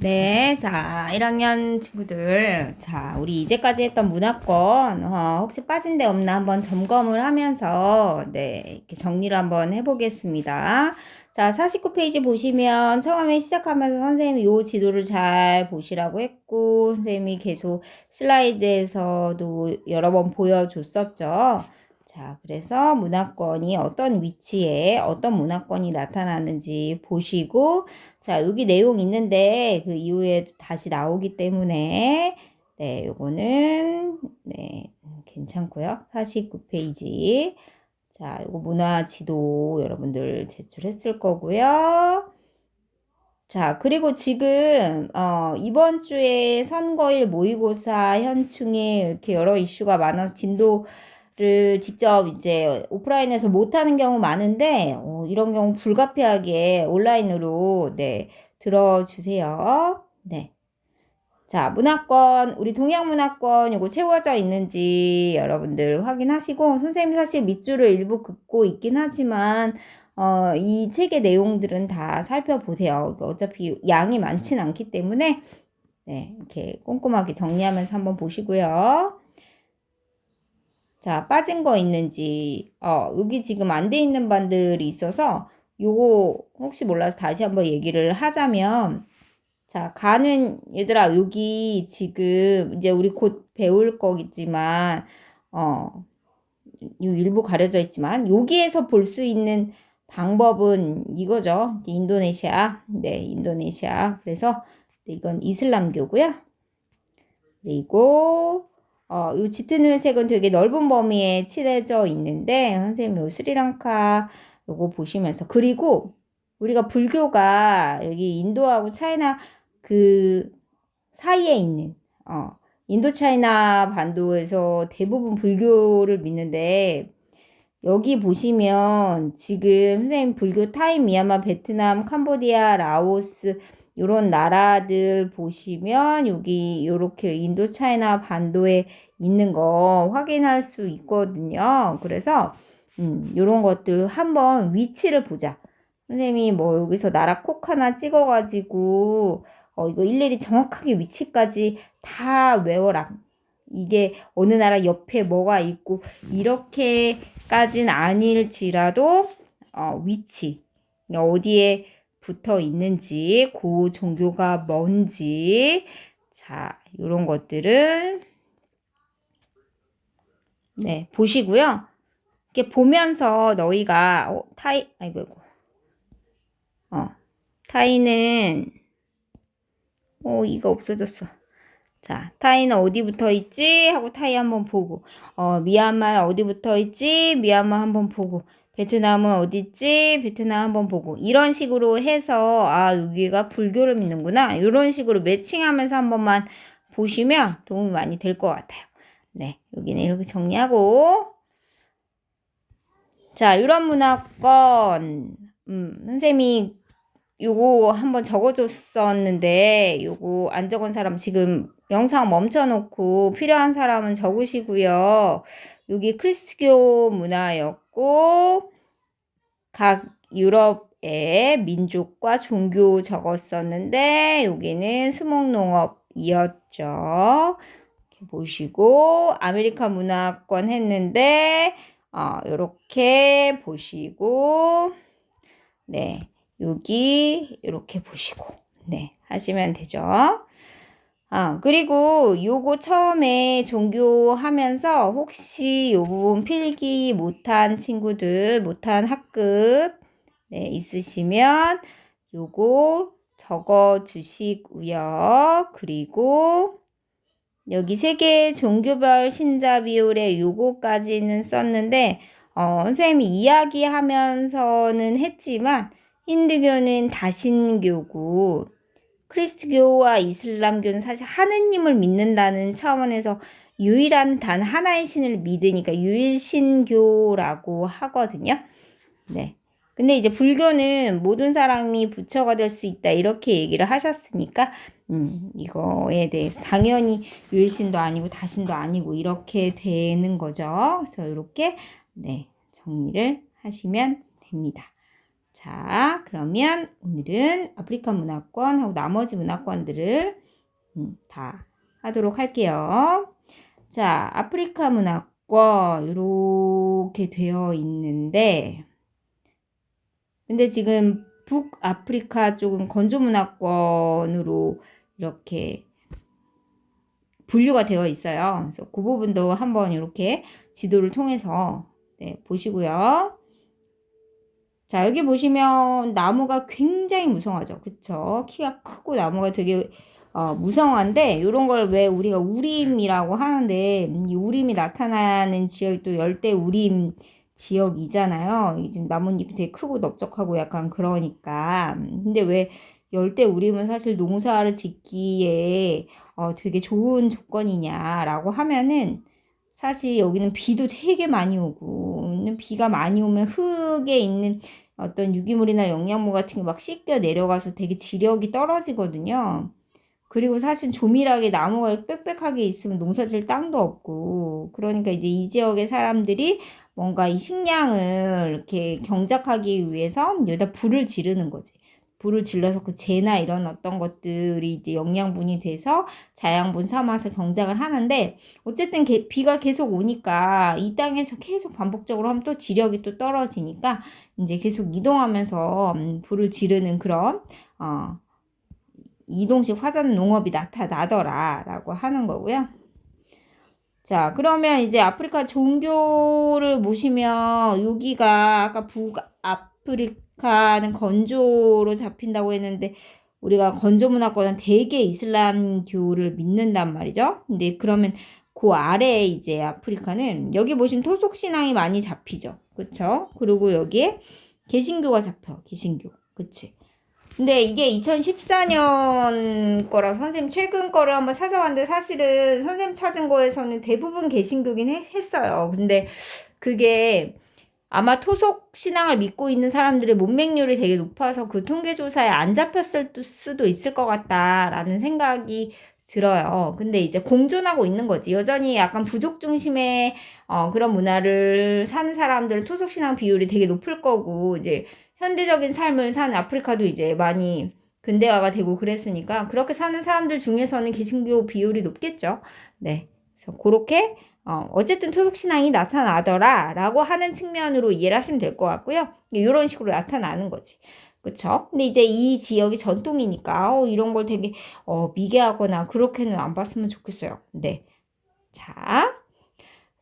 네, 자, 1학년 친구들. 자, 우리 이제까지 했던 문화권, 어, 혹시 빠진 데 없나 한번 점검을 하면서, 네, 이렇게 정리를 한번 해보겠습니다. 자, 49페이지 보시면 처음에 시작하면서 선생님이 요 지도를 잘 보시라고 했고, 선생님이 계속 슬라이드에서도 여러 번 보여줬었죠. 자, 그래서 문화권이 어떤 위치에 어떤 문화권이 나타나는지 보시고, 자, 여기 내용 있는데 그 이후에 다시 나오기 때문에, 네, 요거는, 네, 괜찮고요. 49페이지. 자, 요거 문화 지도 여러분들 제출했을 거고요. 자, 그리고 지금, 어, 이번 주에 선거일 모의고사 현충에 이렇게 여러 이슈가 많아서 진도 를 직접 이제 오프라인에서 못하는 경우 많은데 어, 이런 경우 불가피하게 온라인으로 네 들어주세요. 네. 자 문화권 우리 동양 문화권 요거 채워져 있는지 여러분들 확인하시고 선생님이 사실 밑줄을 일부 긋고 있긴 하지만 어, 이 책의 내용들은 다 살펴보세요. 어차피 양이 많진 않기 때문에 네 이렇게 꼼꼼하게 정리하면서 한번 보시고요. 자, 빠진 거 있는지, 어, 여기 지금 안 돼 있는 반들이 있어서, 요거 혹시 몰라서 다시 한번 얘기를 하자면, 자, 가는, 얘들아, 여기 지금 이제 우리 곧 배울 거겠지만, 어, 요 일부 가려져 있지만, 여기에서 볼 수 있는 방법은 이거죠. 인도네시아. 네, 인도네시아. 그래서, 이건 이슬람교고요. 그리고, 어, 이 짙은 회색은 되게 넓은 범위에 칠해져 있는데 선생님 요 스리랑카 요거 보시면서 그리고 우리가 불교가 여기 인도하고 차이나 그 사이에 있는 어, 인도 차이나 반도에서 대부분 불교를 믿는데 여기 보시면 지금 선생님 불교 타이, 미얀마, 베트남, 캄보디아, 라오스 요런 나라들 보시면 여기 요렇게 인도 차이나 반도에 있는 거 확인할 수 있거든요. 그래서 음, 요런 것들 한번 위치를 보자. 선생님이 뭐 여기서 나라 콕 하나 찍어가지고 어, 이거 일일이 정확하게 위치까지 다 외워라. 이게 어느 나라 옆에 뭐가 있고 이렇게까진 아닐지라도 어, 위치 어디에 붙어 있는지, 그 종교가 뭔지, 자, 이런 것들은 네, 보시고요. 이렇게 보면서 너희가 어, 타이 아이고 아이고. 어. 타이는 어, 이거 없어졌어. 자, 타이는 어디 붙어 있지? 하고 타이 한번 보고. 어, 미얀마 어디 붙어 있지? 미얀마 한번 보고. 베트남은 어디 있지? 베트남 한번 보고. 이런 식으로 해서 아, 여기가 불교를 믿는구나. 이런 식으로 매칭하면서 한 번만 보시면 도움이 많이 될 것 같아요. 네, 여기는 이렇게 정리하고 자, 유럽 문화권 음, 선생님이 요거 한번 적어줬었는데 요거 안 적은 사람 지금 영상 멈춰놓고 필요한 사람은 적으시고요. 여기 크리스교 문화 였고 각 유럽의 민족과 종교 적었었는데 여기는 수목농업이었죠. 보시고 아메리카 문화권 했는데 어, 이렇게 보시고 네 여기 이렇게 보시고 네 하시면 되죠. 아, 그리고 요거 처음에 종교 하면서 혹시 요 부분 필기 못한 친구들, 못한 학급, 네, 있으시면 요거 적어 주시고요. 그리고 여기 세계 종교별 신자 비율에 요거까지는 썼는데, 어, 선생님이 이야기하면서는 했지만, 힌두교는 다신교고, 크리스트교와 이슬람교는 사실 하느님을 믿는다는 차원에서 유일한 단 하나의 신을 믿으니까 유일신교라고 하거든요. 네. 근데 이제 불교는 모든 사람이 부처가 될 수 있다 이렇게 얘기를 하셨으니까 음, 이거에 대해서 당연히 유일신도 아니고 다신도 아니고 이렇게 되는 거죠. 그래서 이렇게 네, 정리를 하시면 됩니다. 자, 그러면 오늘은 아프리카 문화권하고 나머지 문화권들을 음, 다 하도록 할게요. 자, 아프리카 문화권 이렇게 되어 있는데 근데 지금 북아프리카 쪽은 건조 문화권으로 이렇게 분류가 되어 있어요. 그래서 그 부분도 한번 이렇게 지도를 통해서 네, 보시고요. 자, 여기 보시면 나무가 굉장히 무성하죠. 그쵸? 키가 크고 나무가 되게 어, 무성한데 이런 걸 왜 우리가 우림이라고 하는데 이 우림이 나타나는 지역이 또 열대 우림 지역이잖아요. 이 지금 나뭇잎이 되게 크고 넓적하고 약간 그러니까. 근데 왜 열대 우림은 사실 농사를 짓기에 어, 되게 좋은 조건이냐라고 하면은 사실 여기는 비도 되게 많이 오고 비가 많이 오면 흙에 있는 어떤 유기물이나 영양분 같은 게 막 씻겨 내려가서 되게 지력이 떨어지거든요. 그리고 사실 조밀하게 나무가 빽빽하게 있으면 농사질 땅도 없고 그러니까 이제 이 지역의 사람들이 뭔가 이 식량을 이렇게 경작하기 위해서 여기다 불을 지르는 거지. 불을 질러서 그 재나 이런 어떤 것들이 이제 영양분이 돼서 자양분 삼아서 경작을 하는데 어쨌든 게, 비가 계속 오니까 이 땅에서 계속 반복적으로 하면 또 지력이 또 떨어지니까 이제 계속 이동하면서 음, 불을 지르는 그런 어, 이동식 화산 농업이 나타나더라라고 하는 거고요. 자, 그러면 이제 아프리카 종교를 보시면 여기가 아까 북아프리 카는 건조로 잡힌다고 했는데 우리가 건조 문화권은 대개 이슬람교를 믿는단 말이죠. 근데 그러면 그 아래에 이제 아프리카는 여기 보시면 토속 신앙이 많이 잡히죠. 그렇죠? 그리고 여기에 개신교가 잡혀. 개신교. 그치? 근데 이게 2014년 거라 선생님 최근 거를 한번 찾아봤는데 사실은 선생님 찾은 거에서는 대부분 개신교긴 했어요. 근데 그게 아마 토속 신앙을 믿고 있는 사람들의 문맹률이 되게 높아서 그 통계조사에 안 잡혔을 수도 있을 것 같다라는 생각이 들어요. 근데 이제 공존하고 있는 거지. 여전히 약간 부족 중심의 어, 그런 문화를 사는 사람들은 토속 신앙 비율이 되게 높을 거고 이제 현대적인 삶을 사는 아프리카도 이제 많이 근대화가 되고 그랬으니까 그렇게 사는 사람들 중에서는 개신교 비율이 높겠죠. 네. 그래서 그렇게 어, 어쨌든 토속신앙이 나타나더라 라고 하는 측면으로 이해를 하시면 될 것 같고요. 이런 식으로 나타나는 거지. 그쵸? 근데 이제 이 지역이 전통이니까, 어, 이런 걸 되게, 어, 미개하거나 그렇게는 안 봤으면 좋겠어요. 네. 자.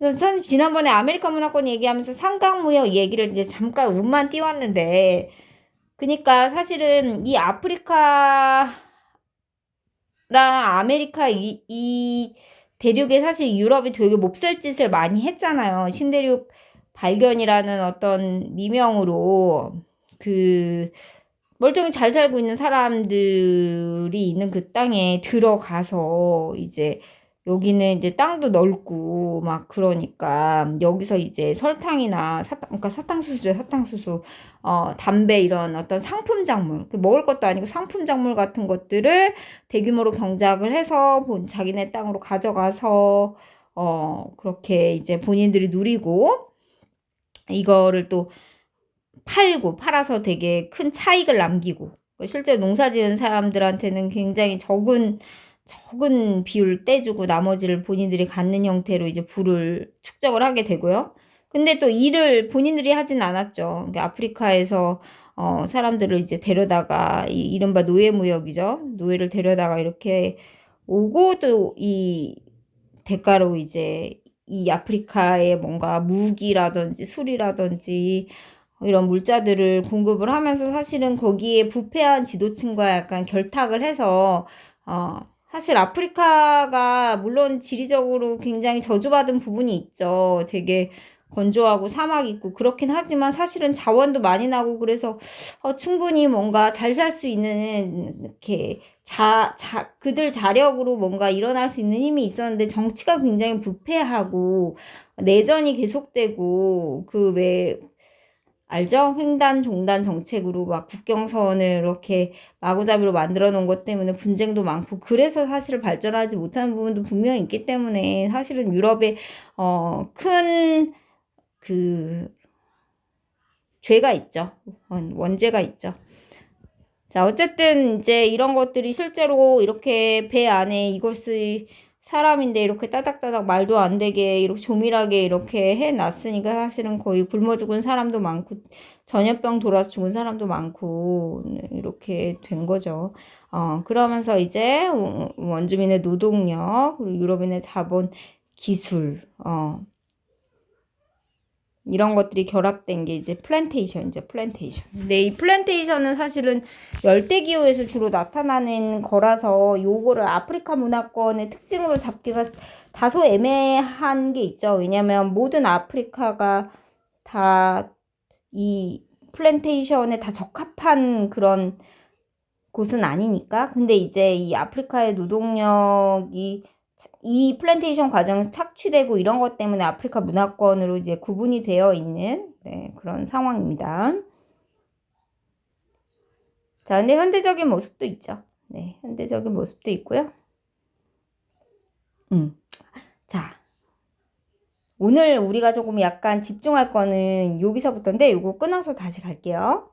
선생님 지난번에 아메리카 문화권 얘기하면서 상강무역 얘기를 이제 잠깐 운만 띄웠는데 그니까 사실은 이 아프리카랑 아메리카 이, 이 대륙에 사실 유럽이 되게 몹쓸 짓을 많이 했잖아요. 신대륙 발견이라는 어떤 미명으로 그 멀쩡히 잘 살고 있는 사람들이 있는 그 땅에 들어가서 이제 여기는 이제 땅도 넓고 막 그러니까 여기서 이제 설탕이나 사탕 그러니까 사탕수수죠 사탕수수. 어 담배 이런 어떤 상품 작물 그 먹을 것도 아니고 상품 작물 같은 것들을 대규모로 경작을 해서 본 자기네 땅으로 가져가서 어 그렇게 이제 본인들이 누리고 이거를 또 팔고 팔아서 되게 큰 차익을 남기고 실제 농사 지은 사람들한테는 굉장히 적은 적은 비율 떼주고 나머지를 본인들이 갖는 형태로 이제 부를 축적을 하게 되고요. 근데 또 일을 본인들이 하진 않았죠. 그러니까 아프리카에서 어, 사람들을 이제 데려다가 이 이른바 노예 무역이죠. 노예를 데려다가 이렇게 오고 또 이 대가로 이제 이 아프리카에 뭔가 무기라든지 술이라든지 이런 물자들을 공급을 하면서 사실은 거기에 부패한 지도층과 약간 결탁을 해서 어 사실 아프리카가 물론 지리적으로 굉장히 저주받은 부분이 있죠. 되게 건조하고 사막 있고 그렇긴 하지만 사실은 자원도 많이 나고 그래서 어, 충분히 뭔가 잘 살 수 있는 이렇게 자, 자, 그들 자력으로 뭔가 일어날 수 있는 힘이 있었는데 정치가 굉장히 부패하고 내전이 계속되고 그 왜 알죠? 횡단 종단 정책으로 막 국경선을 이렇게 마구잡이로 만들어 놓은 것 때문에 분쟁도 많고 그래서 사실 발전하지 못하는 부분도 분명히 있기 때문에 사실은 유럽의 어, 큰 그 죄가 있죠. 원- 원죄가 있죠. 자, 어쨌든 이제 이런 것들이 실제로 이렇게 배 안에 이것이 사람인데 이렇게 따닥따닥 말도 안 되게 이렇게 조밀하게 이렇게 해놨으니까 사실은 거의 굶어 죽은 사람도 많고 전염병 돌아서 죽은 사람도 많고 네, 이렇게 된 거죠. 어, 그러면서 이제 원- 원주민의 노동력, 그리고 유럽인의 자본, 기술, 어, 이런 것들이 결합된 게 이제 플랜테이션이죠, 플랜테이션. 근데 이 플랜테이션은 사실은 열대기후에서 주로 나타나는 거라서 요거를 아프리카 문화권의 특징으로 잡기가 다소 애매한 게 있죠. 왜냐면 모든 아프리카가 다 이 플랜테이션에 다 적합한 그런 곳은 아니니까. 근데 이제 이 아프리카의 노동력이 이 플랜테이션 과정에서 착취되고 이런 것 때문에 아프리카 문화권으로 이제 구분이 되어 있는 네, 그런 상황입니다. 자, 근데 현대적인 모습도 있죠. 네, 현대적인 모습도 있고요. 음. 자, 오늘 우리가 조금 약간 집중할 거는 여기서부터인데 요거 끊어서 다시 갈게요.